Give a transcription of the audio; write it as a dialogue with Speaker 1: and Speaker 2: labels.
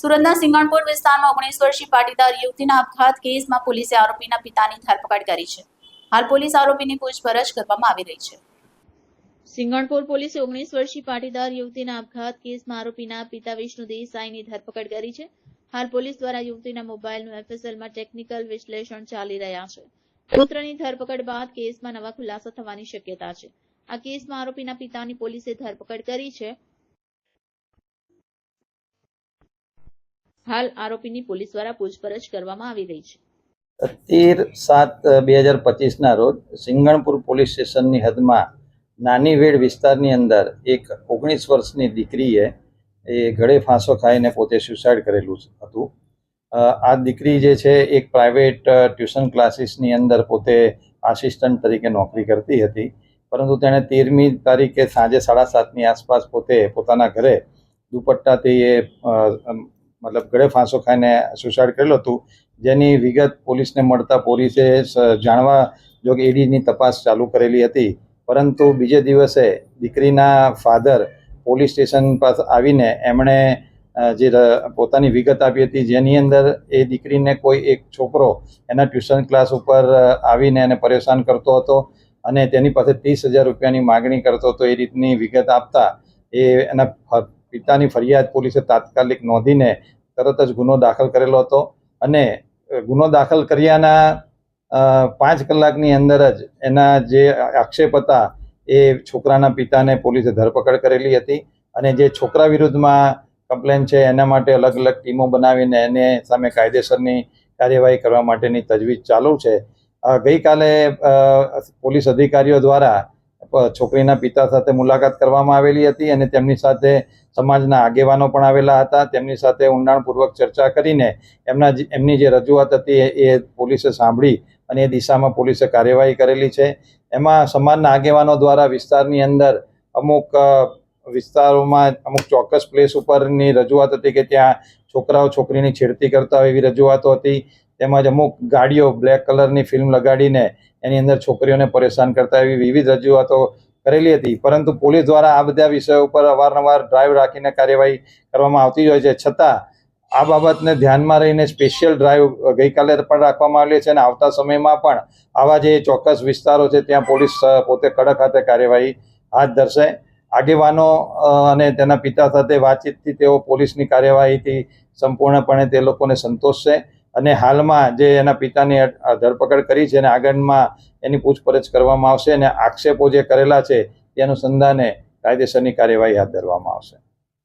Speaker 1: સુરતના સિંગણપુર વિસ્તારમાં ઓગણીસ વર્ષીય પાટીદાર યુવતીના આપઘાત કેસમાં પોલીસે આરોપીના પિતાની ધરપકડ કરી છે. હાલ પોલીસ આરોપીની પૂછપરછ કરવામાં આવી રહી છે. સિંગણપુર પોલીસે ઓગણીસ વર્ષીય પાટીદાર યુવતીના આપઘાત કેસમાં આરોપીના પિતા વિષ્ણુ દેસાઈની ધરપકડ કરી છે. હાલ પોલીસ દ્વારા યુવતીના મોબાઈલનું એફએસએલમાં ટેકનિકલ વિશ્લેષણ ચાલી રહ્યા છે. પુત્રની ધરપકડ બાદ કેસમાં નવા ખુલાસા થવાની શક્યતા છે. આ કેસમાં આરોપીના પિતાની પોલીસે ધરપકડ કરી છે. હાલ આરોપીની પોલીસ દ્વારા પૂછપરછ કરવામાં આવી રહી છે.
Speaker 2: તેર સાત બે હજાર પચીસના રોજ સિંગણપુર પોલીસ સ્ટેશનની હદમાં નાની વેડ વિસ્તારની અંદર એક ઓગણીસ વર્ષની દીકરીએ એ ગળે ફાંસો ખાઈને પોતે સ્યુસાઇડ કરેલું હતું. આ દીકરી જે છે એક પ્રાઇવેટ ટ્યુશન ક્લાસીસની અંદર પોતે આસિસ્ટન્ટ તરીકે નોકરી કરતી હતી. પરંતુ તેણે તેરમી તારીખે સાંજે સાડા સાતની આસપાસ પોતે પોતાના ઘરે દુપટ્ટાથી એ મતલબ ગળે ફાંસો ખાઈને સુસાઇડ કરેલું હતું. જેની વિગત પોલીસને મળતા પોલીસે જાણવા જો કે ઈડીની તપાસ ચાલુ કરેલી હતી. પરંતુ બીજે દિવસે દીકરીના ફાધર પોલીસ સ્ટેશન પાસે આવીને એમણે જે પોતાની વિગત આપી હતી, જેની અંદર એ દીકરીને કોઈ એક છોકરો એના ટ્યુશન ક્લાસ ઉપર આવીને એને પરેશાન કરતો હતો અને તેની પાસે ત્રીસ હજાર રૂપિયાની માગણી કરતો હતો એ રીતની વિગત આપતા એ એના પિતાની ફરિયાદ પોલીસે તાત્કાલિક નોંધીને તરત જ ગુનો દાખલ કરેલો હતો અને ગુનો દાખલ કર્યાના પાંચ કલાકની અંદર જ એના જે આક્ષેપ હતા એ છોકરાના પિતાને પોલીસે ધરપકડ કરેલી હતી અને જે છોકરા વિરુદ્ધમાં કમ્પ્લેન છે એના માટે અલગ અલગ ટીમો બનાવીને એને સામે કાયદેસરની કાર્યવાહી કરવા માટેની તજવીજ ચાલુ છે. ગઈકાલે પોલીસ અધિકારીઓ દ્વારા છોકરીના પિતા સાથે મુલાકાત કરવામાં આવેલી હતી અને તેમની સાથે સમાજના આગેવાનો પણ આવેલા હતા. તેમની સાથે ઊંડાણપૂર્વક ચર્ચા કરીને એમના એમની જે રજૂઆત હતી એ પોલીસે સાંભળી અને એ દિશામાં પોલીસે કાર્યવાહી કરેલી છે. એમાં સમાજના આગેવાનો દ્વારા વિસ્તારની અંદર અમુક વિસ્તારોમાં અમુક ચોક્કસ પ્લેસ ઉપરની રજૂઆત હતી કે ત્યાં છોકરાઓ છોકરીની છેડતી કરતા હોય એવી રજૂઆતો હતી. તેમજ અમુક ગાડીઓ બ્લેક કલરની ફિલ્મ લગાડીને એની અંદર છોકરીઓને પરેશાન કરતા એવી વિવિધ રજૂઆતો કરેલી હતી. પરંતુ પોલીસ દ્વારા આ બધા વિષયો ઉપર અવારનવાર ડ્રાઈવ રાખીને કાર્યવાહી કરવામાં આવતી જ હોય છે. છતાં, આ બાબતને ધ્યાનમાં રહીને સ્પેશિયલ ડ્રાઈવ ગઈકાલે પણ રાખવામાં આવેલી છે અને આવતા સમયમાં પણ આવા જે ચોક્કસ વિસ્તારો છે, ત્યાં પોલીસ પોતે કડક હાથે કાર્યવાહી હાથ ધરશે. આગેવાનો અને તેના પિતા સાથે વાતચીતથી તેઓ પોલીસની કાર્યવાહીથી સંપૂર્ણપણે તે લોકોને સંતોષ છે અને હાલમાં જે એના પિતાની ધરપકડ કરી છે અને આગળમાં એની પૂછપરછ કરવામાં આવશે અને આક્ષેપો જે કરેલા છે, તે અનુસંધાને કાયદેસરની કાર્યવાહી હાથ ધરવામાં આવશે.